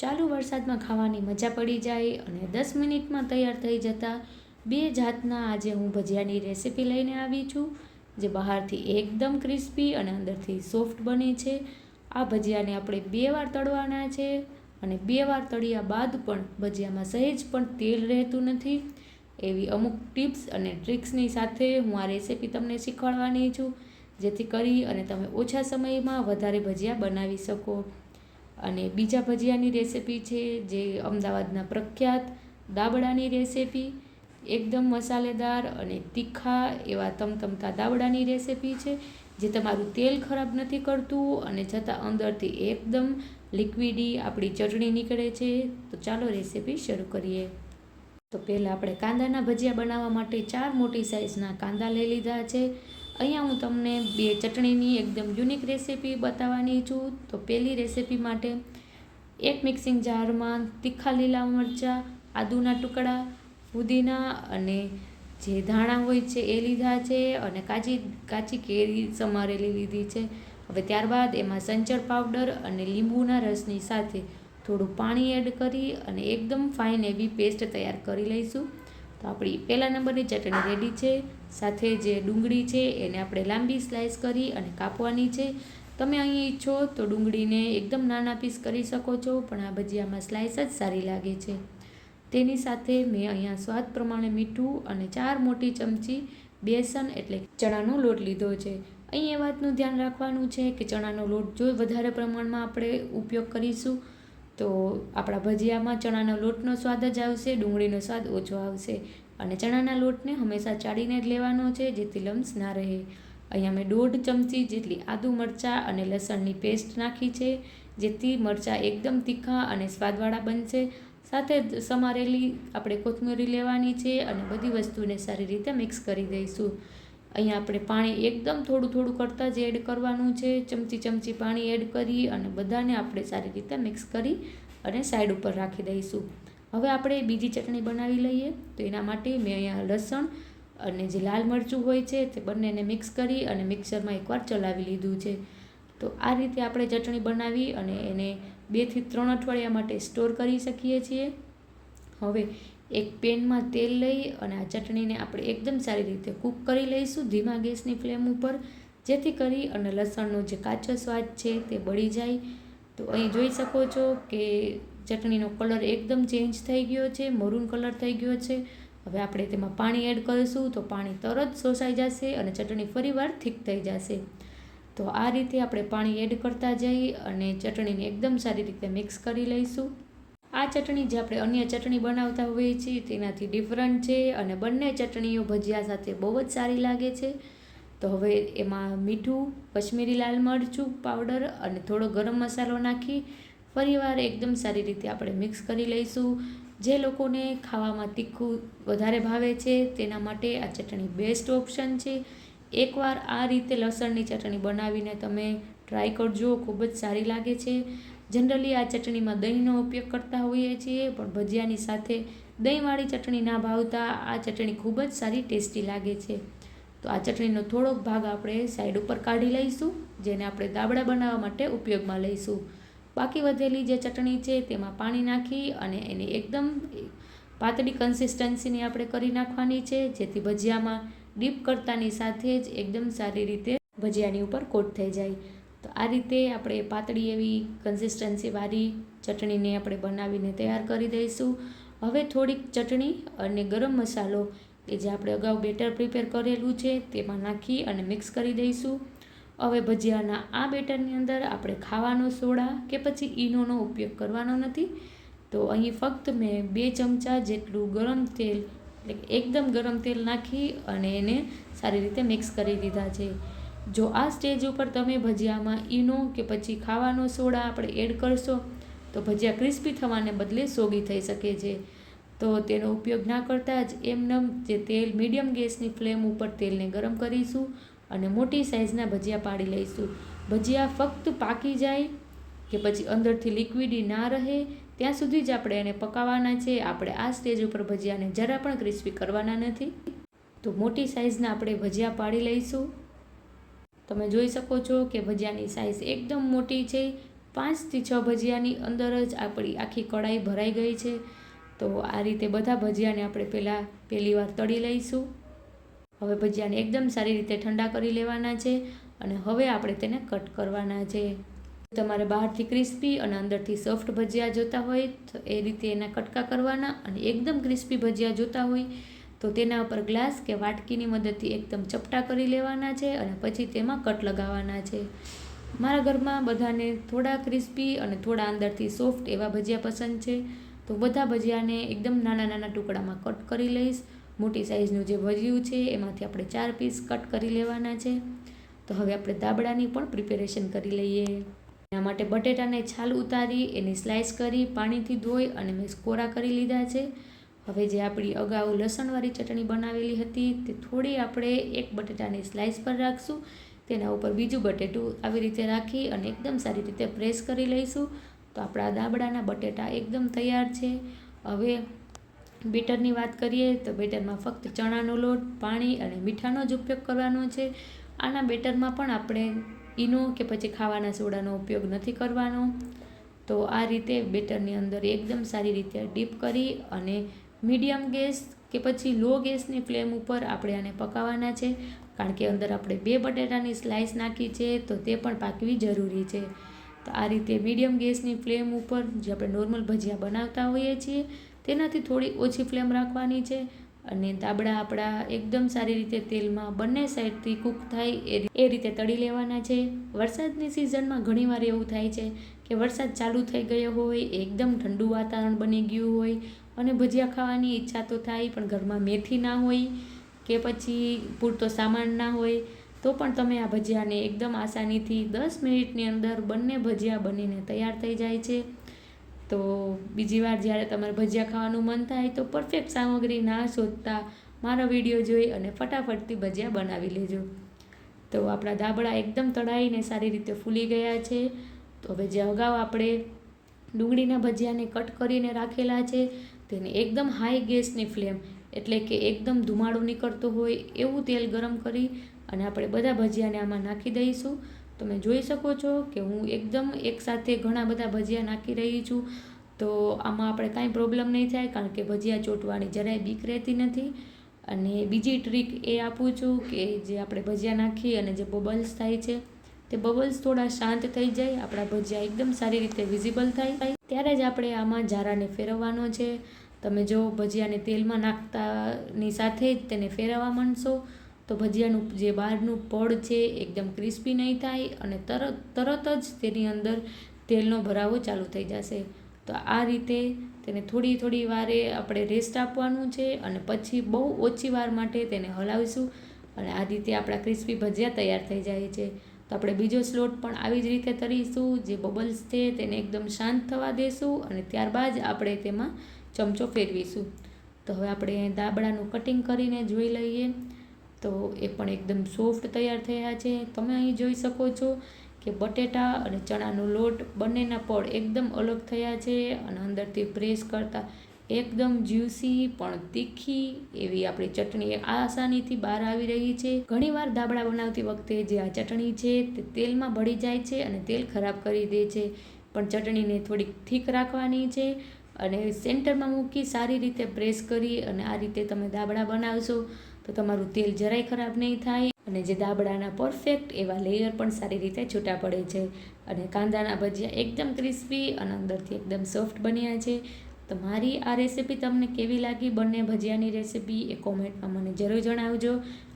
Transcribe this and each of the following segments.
ચાલુ વરસાદમાં ખાવાની મજા પડી જાય અને દસ મિનિટમાં તૈયાર થઈ જતા બે જાતના આજે હું ભજીયાની રેસીપી લઈને આવી છું, જે બહારથી એકદમ ક્રિસ્પી અને અંદરથી સોફ્ટ બને છે. આ ભજીયાને આપણે બે વાર તળવાના છે અને બે વાર તળ્યા બાદ પણ ભજીયામાં સહેજ પણ તેલ રહેતું નથી. એવી અમુક ટિપ્સ અને ટ્રિક્સની સાથે હું આ રેસીપી તમને શીખવાડવાની છું, જેથી કરી અને તમે ઓછા સમયમાં વધારે ભજીયા બનાવી શકો. અને બીજા ભજીયાની રેસીપી છે જે અમદાવાદના પ્રખ્યાત દાબડાની રેસીપી, એકદમ મસાલેદાર અને તીખા એવા તમતમતા દાબડાની રેસીપી છે, જે તમારું તેલ ખરાબ નથી કરતું અને છતાં અંદરથી એકદમ લિક્વિડી આપણી ચટણી નીકળે છે. તો ચાલો રેસીપી શરૂ કરીએ. તો પહેલાં આપણે કાંદાના ભજીયા બનાવવા માટે ચાર મોટી સાઇઝના કાંદા લઈ લીધા છે. અહીંયા હું તમને બે ચટણીની એકદમ યુનિક રેસીપી બતાવવાની છું. તો પહેલી રેસીપી માટે એક મિક્સિંગ જારમાં તીખા લીલા મરચાં, આદુના ટુકડા ફુદીના અને જે ધાણા હોય છે એ લીધા છે અને કાચી કાચી કેરી સમારેલી લીધી છે. હવે ત્યારબાદ એમાં સંચર પાવડર અને લીંબુના રસની સાથે થોડું પાણી એડ કરી અને એકદમ ફાઇન એવી પેસ્ટ તૈયાર કરી લઈશું. તો આપણી પહેલા નંબરની ચટણી રેડી છે. સાથે જે ડુંગળી છે એને આપણે લાંબી સ્લાઇસ કરી અને કાપવાની છે. તમે અહીં ઈચ્છો તો ડુંગળીને એકદમ નાના પીસ કરી શકો છો, પણ આ ભજીયામાં સ્લાઇસ જ સારી લાગે છે. તેની સાથે મેં અહીંયા સ્વાદ પ્રમાણે મીઠું અને ચાર મોટી ચમચી બેસન એટલે ચણાનો લોટ લીધો છે. અહીં એ વાતનું ધ્યાન રાખવાનું છે કે ચણાનો લોટ જો વધારે પ્રમાણમાં આપણે ઉપયોગ કરીશું, તો આપણા ભજીયામાં ચણાનો લોટનો સ્વાદ જ આવશે, ડુંગળીનો સ્વાદ ઓછો આવશે. અને ચણાના લોટને હંમેશા ચાળીને જ લેવાનો છે, જેથી લમ્સ ના રહે. અહીંયા મેં દોઢ ચમચી જેટલી આદુ મરચાં અને લસણની પેસ્ટ નાખી છે, જેથી મરચાં એકદમ તીખા અને સ્વાદવાળા બનશે. સાથે જ સમારેલી આપણે કોથમરી લેવાની છે અને બધી વસ્તુને સારી રીતે મિક્સ કરી દઈશું. અહીંયા આપણે પાણી એકદમ થોડું થોડું કરતાં જ એડ કરવાનું છે. ચમચી ચમચી પાણી એડ કરી અને બધાને આપણે સારી રીતે મિક્સ કરી અને સાઈડ ઉપર રાખી દઈશું. હવે આપણે બીજી ચટણી બનાવી લઈએ. તો એના માટે મેં અહીંયા લસણ અને જે લાલ મરચું હોય છે તે બંનેને મિક્સ કરી અને મિક્સરમાં એકવાર ચલાવી લીધું છે. તો આ રીતે આપણે ચટણી બનાવી અને એને બેથી ત્રણ અઠવાડિયા માટે સ્ટોર કરી શકીએ છીએ. હવે એક પેનમાં તેલ લઈ અને આ ચટણીને આપણે એકદમ સારી રીતે કૂક કરી લઈશું ધીમા ગેસની ફ્લેમ ઉપર. જેથી કરી અને લસણનો જે કાચો સ્વાદ છે તે બળી જાય. તો અહીં જોઈ શકો છો કે ચટણીનો કલર એકદમ ચેન્જ થઈ ગયો છે, મરૂન કલર થઈ ગયો છે. હવે આપણે તેમાં પાણી એડ કરીશું તો પાણી તરત શોષાઈ જશે અને ચટણી ફરીવાર થીક થઈ જશે. તો આ રીતે આપણે પાણી એડ કરતા જઈ અને ચટણીને એકદમ સારી રીતે મિક્સ કરી લઈશું. આ ચટણી જે આપણે અન્ય ચટણી બનાવતા હોઈએ છીએ તેનાથી ડિફરન્ટ છે અને બંને ચટણીઓ ભજીયા સાથે બહુ જ સારી લાગે છે. તો હવે એમાં મીઠું, કશ્મીરી લાલ મરચું, પાવડર અને થોડો ગરમ મસાલો નાખી ફરીવાર એકદમ સારી રીતે આપણે મિક્સ કરી લઈશું. જે લોકોને ખાવામાં તીખું વધારે ભાવે છે, તેના માટે આ ચટણી બેસ્ટ ઓપ્શન છે. એકવાર આ રીતે લસણની ચટણી બનાવીને તમે ટ્રાય કરજો, ખૂબ જ સારી લાગે છે. જનરલી આ ચટણીમાં દહીંનો ઉપયોગ કરતા હોઈએ છીએ, પણ ભજીયાની સાથે દહીંવાળી ચટણી ના ભાવતા આ ચટણી ખૂબ જ સારી ટેસ્ટી લાગે છે. તો આ ચટણીનો થોડોક ભાગ આપણે સાઈડ ઉપર કાઢી લઈશું, જેને આપણે દાબડા બનાવવા માટે ઉપયોગમાં લઈશું. બાકી વધેલી જે ચટણી છે તેમાં પાણી નાખી અને એને એકદમ પાતળી કન્સિસ્ટન્સીની આપણે કરી નાખવાની છે, જેથી ભજીયામાં ડીપ કરતાની સાથે જ એકદમ સારી રીતે ભજીયાની ઉપર કોટ થઈ જાય. તો આ રીતે આપણે પાતળી એવી કન્સિસ્ટન્સીવાળી ચટણીને આપણે બનાવીને તૈયાર કરી દઈશું. હવે થોડીક ચટણી અને ગરમ મસાલો કે જે આપણે અગાઉ બેટર પ્રિપેર કરેલું છે, તેમાં નાખી અને મિક્સ કરી દઈશું. હવે ભજીયાના આ બેટરની અંદર આપણે ખાવાનો સોડા કે પછી ઈનોનો ઉપયોગ કરવાનો નથી. તો અહીં ફક્ત મેં બે ચમચા જેટલું ગરમ તેલ, એટલે એકદમ ગરમ તેલ નાખી અને એને સારી રીતે મિક્સ કરી દીધા છે. જો આ સ્ટેજ ઉપર તમે ભજીયામાં ઈનો કે પછી ખાવાનો સોડા આપણે એડ કરશો, તો ભજીયા ક્રિસ્પી થવાને બદલે સોગી થઈ શકે છે. તો તેનો ઉપયોગ ના કરતાં જ એમનેમ જે તેલ મીડિયમ ગેસની ફ્લેમ ઉપર તેલને ગરમ કરીશું અને મોટી સાઇઝના ભજીયા પાડી લઈશું. ભજીયા ફક્ત પાકી જાય કે પછી અંદરથી લિક્વિડી ના રહે, ત્યાં સુધી જ આપણે એને પકાવવાના છે. આપણે આ સ્ટેજ ઉપર ભજીયાને જરા પણ ક્રિસ્પી કરવાના નથી. તો મોટી સાઇઝના આપણે ભજીયા પાડી લઈશું. તમે જોઈ શકો છો કે ભજીયાની સાઇઝ એકદમ મોટી છે. પાંચથી છ ભજીયાની અંદર જ આપણી આખી કઢાઈ ભરાઈ ગઈ છે. તો આ રીતે બધા ભજીયાને આપણે પહેલાં પહેલી વાર તળી લઈશું. હવે ભજીયાને એકદમ સારી રીતે ઠંડા કરી લેવાના છે અને હવે આપણે તેને કટ કરવાના છે. તમારે બહારથી ક્રિસ્પી અને અંદરથી સોફ્ટ ભજીયા જોતા હોય તો એ રીતે એના કટકા કરવાના અને એકદમ ક્રિસ્પી ભજીયા જોતા હોય તો તેના ઉપર ગ્લાસ કે વાટકીની મદદથી એકદમ ચપટા કરી લેવાના છે અને પછી તેમાં કટ લગાવવાના છે. મારા ઘરમાં બધાને થોડા ક્રિસ્પી અને થોડા અંદરથી સોફ્ટ એવા ભજીયા પસંદ છે. તો બધા ભજીયાને એકદમ નાના નાના ટુકડામાં કટ કરી લઈશ મોટી સાઇઝનું જે વર્યું છે, એમાંથી આપણે ચાર પીસ કટ કરી લેવાના છે. તો હવે આપણે દાબડાની પણ પ્રિપેરેશન કરી લઈએ. એના માટે બટેટાને છાલ ઉતારી, એની સ્લાઇસ કરી, પાણીથી ધોઈ અને મેં કોરા કરી લીધા છે. હવે જે આપણી અગાઉ લસણવાળી ચટણી બનાવેલી હતી, તે થોડી આપણે એક બટેટાની સ્લાઇસ પર રાખશું. તેના ઉપર બીજું બટેટું આવી રીતે રાખી અને એકદમ સારી રીતે પ્રેસ કરી લઈશું. તો આપણા દાબડાના બટેટા એકદમ તૈયાર છે. હવે બેટરની વાત કરીએ તો બેટરમાં ફક્ત ચણાનો લોટ, પાણી અને મીઠાનો જ ઉપયોગ કરવાનો છે. આના બેટરમાં પણ આપણે ઈનો કે પછી ખાવાના સોડાનો ઉપયોગ નથી કરવાનો. તો આ રીતે બેટરની અંદર એકદમ સારી રીતે ડીપ કરી અને મીડિયમ ગેસ કે પછી લો ગેસની ફ્લેમ ઉપર આપણે આને પકાવવાના છે. કારણ કે અંદર આપણે બે બટેટાની સ્લાઇસ નાખી છે તો તે પણ પાકવી જરૂરી છે. તો આ રીતે મીડિયમ ગેસની ફ્લેમ ઉપર જે આપણે નોર્મલ ભજીયા બનાવતા હોઈએ છીએ તેનાથી થોડી ઓછી ફ્લેમ રાખવાની છે અને દાબડા આપણા એકદમ સારી રીતે તેલમાં બંને સાઈડથી કૂક થાય એ રીતે તળી લેવાના છે. વરસાદની સિઝનમાં ઘણીવાર એવું થાય છે કે વરસાદ ચાલુ થઈ ગયો હોય, એકદમ ઠંડુ વાતાવરણ બની ગયું હોય અને ભજીયા ખાવાની ઈચ્છા તો થાય પણ ઘરમાં મેથી ના હોય કે પછી પૂરતો સામાન ના હોય, તો પણ તમે આ ભજીયાને એકદમ આસાનીથી દસ મિનિટની અંદર બંને ભજીયા બનીને તૈયાર થઈ જાય છે. તો બીજી વાર જ્યારે તમારે ભજીયા ખાવાનું મન થાય તો પરફેક્ટ સામગ્રી ના શોધતા મારો વીડિયો જોઈ અને ફટાફટથી ભજીયા બનાવી લેજો. તો આપણા દાબડા એકદમ તળાઈને સારી રીતે ફૂલી ગયા છે. તો હવે જે અગાઉ આપણે ડુંગળીના ભજીયાને કટ કરીને રાખેલા છે તેને એકદમ હાઈ ગેસની ફ્લેમ એટલે કે એકદમ ધુમાડો નીકળતો હોય એવું તેલ ગરમ કરી અને આપણે બધા ભજીયાને આમાં નાખી દઈશું. તમે જોઈ શકો છો કે હું એકદમ એકસાથે ઘણા બધા ભજીયા નાખી રહી છું. તો આમાં આપણે કાંઈ પ્રોબ્લેમ નહીં થાય કારણ કે ભજીયા ચોંટવાની જરાય બીક રહેતી નથી. અને બીજી ટ્રીક એ આપું છું કે જે આપણે ભજીયા નાખી અને જે બબલ્સ થાય છે, તે બબલ્સ થોડા શાંત થઈ જાય, આપણા ભજીયા એકદમ સારી રીતે વિઝિબલ થાય. ત્યારે જ આપણે આમાં જારાને ફેરવવાનો છે. તમે જો ભજીયાને તેલમાં નાખતાની સાથે જ તેને ફેરવવા માંડશો તો ભજીયાનું જે બહારનું પડ છે એકદમ ક્રિસ્પી નહીં થાય અને તરત તરત જ તેની અંદર તેલનો ભરાવો ચાલુ થઈ જશે. તો આ રીતે તેને થોડી થોડી વારે આપણે રેસ્ટ આપવાનું છે અને પછી બહુ ઓછી વાર માટે તેને હલાવીશું અને આ રીતે આપણા ક્રિસ્પી ભજીયા તૈયાર થઈ જાય છે. તો આપણે બીજો સ્લોટ પણ આવી જ રીતે તરીશું, જે બબલ્સ છે તેને એકદમ શાંત થવા દેશું અને ત્યારબાદ આપણે તેમાં ચમચો ફેરવીશું. તો હવે આપણે દાબડાનું કટિંગ કરીને જોઈ લઈએ. તો એ પણ એકદમ સોફ્ટ તૈયાર થયા છે. તમે અહીં જોઈ શકો છો કે બટેટા અને ચણાનો લોટ બંનેના પડ એકદમ અલગ થયા છે અને અંદરથી પ્રેસ કરતાં એકદમ જ્યુસી પણ તીખી એવી આપણી ચટણી આસાનીથી બહાર આવી રહી છે. ઘણીવાર ધાબળા બનાવતી વખતે જે આ ચટણી છે તે તેલમાં ભળી જાય છે અને તેલ ખરાબ કરી દે છે. પણ ચટણીને થોડીક ઠીક રાખવાની છે અને સેન્ટરમાં મૂકી સારી રીતે પ્રેસ કરી અને આ રીતે તમે ધાબળા બનાવશો તો તમારું તેલ જરાય ખરાબ નહીં થાય અને જે દાબડાના પરફેક્ટ એવા લેયર પણ સારી રીતે છૂટા પડે છે. અને કાંદાના ભજીયા એકદમ ક્રિસ્પી અને અંદરથી એકદમ સોફ્ટ બન્યા છે. તો મારી આ રેસીપી તમને કેવી લાગી? બંને ભજીયાની રેસીપી એ કોમેન્ટમાં મને જરૂર જણાવજો.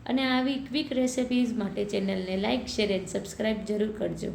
અને આવી ક્વિક રેસિપીઝ માટે ચેનલને લાઇક શેર એન્ડ સબસ્ક્રાઈબ જરૂર કરજો.